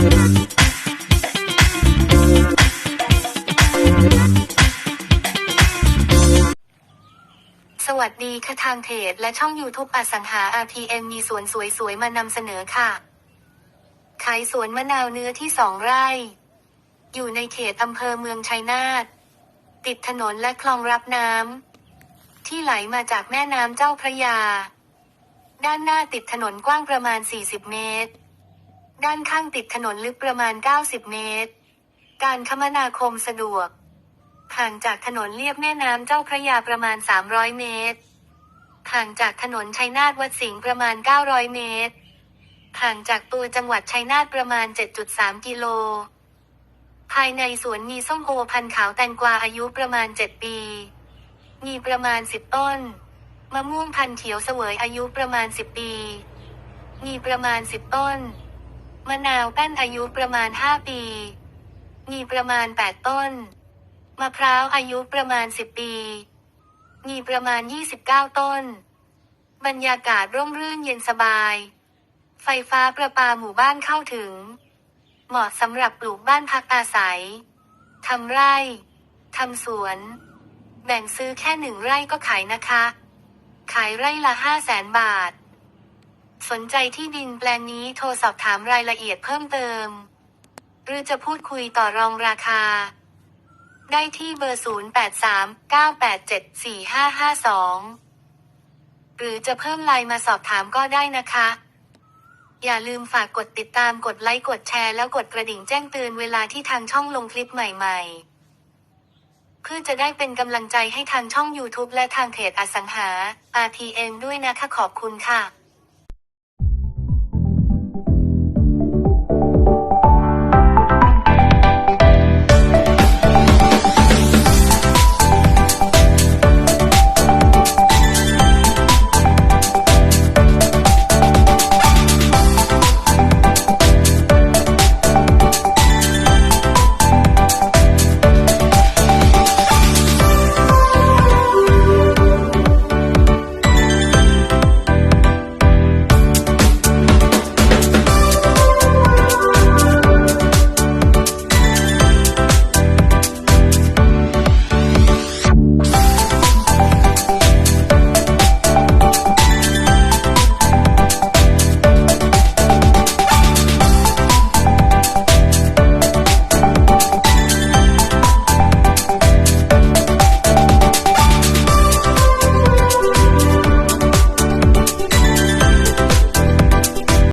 สวัสดีค่ะทางเพจและช่อง YouTube อสังหา RPM มีสวนสวยๆ มานำเสนอค่ะ ขายสวนมะนาวเนื้อที่สองไร่ อยู่ในเขตอำเภอเมืองชัยนาท ติดถนนและคลองรับน้ำ ที่ไหลมาจากแม่น้ำเจ้าพระยา ด้านหน้าติดถนนกว้างประมาณ 40 เมตร ด้านข้างติดถนนลึกประมาณ 90 เมตร การคมนาคมสะดวก ห่างจากถนนเลียบแม่น้ำเจ้าพระยาประมาณ 300 เมตร ห่างจากถนนชัยนาทวัดสิงห์ประมาณ 900 เมตร ห่างจากตัวจังหวัดชัยนาทประมาณ 7.3 กิโล ภายในสวนมีส้มโอพันธุ์ขาวแตงกวาอายุประมาณ 7 ปี มีประมาณ 10 ต้น มะม่วงพันธุ์เขียวเสวยอายุประมาณ 10 ปี มีประมาณ 10 ต้น มะนาวแป้นอายุประมาณ 5 ปี มีประมาณ 8 ต้น มะพร้าวอายุประมาณ 10 ปี มีประมาณ 29 ต้น บรรยากาศร่มรื่นเย็นสบาย ไฟฟ้าประปาหมู่บ้านเข้าถึง เหมาะสำหรับปลูกบ้านพักอาศัย ทำไร่ ทำสวน แบ่งซื้อแค่หนึ่งไร่ก็ขายนะคะ ขายไร่ละ5 0 0แสนบาท สนใจที่ดินแปลงนี้โทรสอบถามรายละเอียดเพิ่มเติม หรือจะพูดคุยต่อรองราคา ได้ที่เบอร์ 0839874552 หรือจะเพิ่มไลน์มาสอบถามก็ได้นะคะ อย่าลืมฝากกดติดตามกดไลค์กดแชร์แล้วกดกระดิ่งแจ้งเตือนเวลาที่ทางช่องลงคลิปใหม่ๆ เพื่อจะได้เป็นกำลังใจให้ทางช่อง YouTube และทางเพจอสังหา RPN ด้วยนะคะขอบคุณค่ะ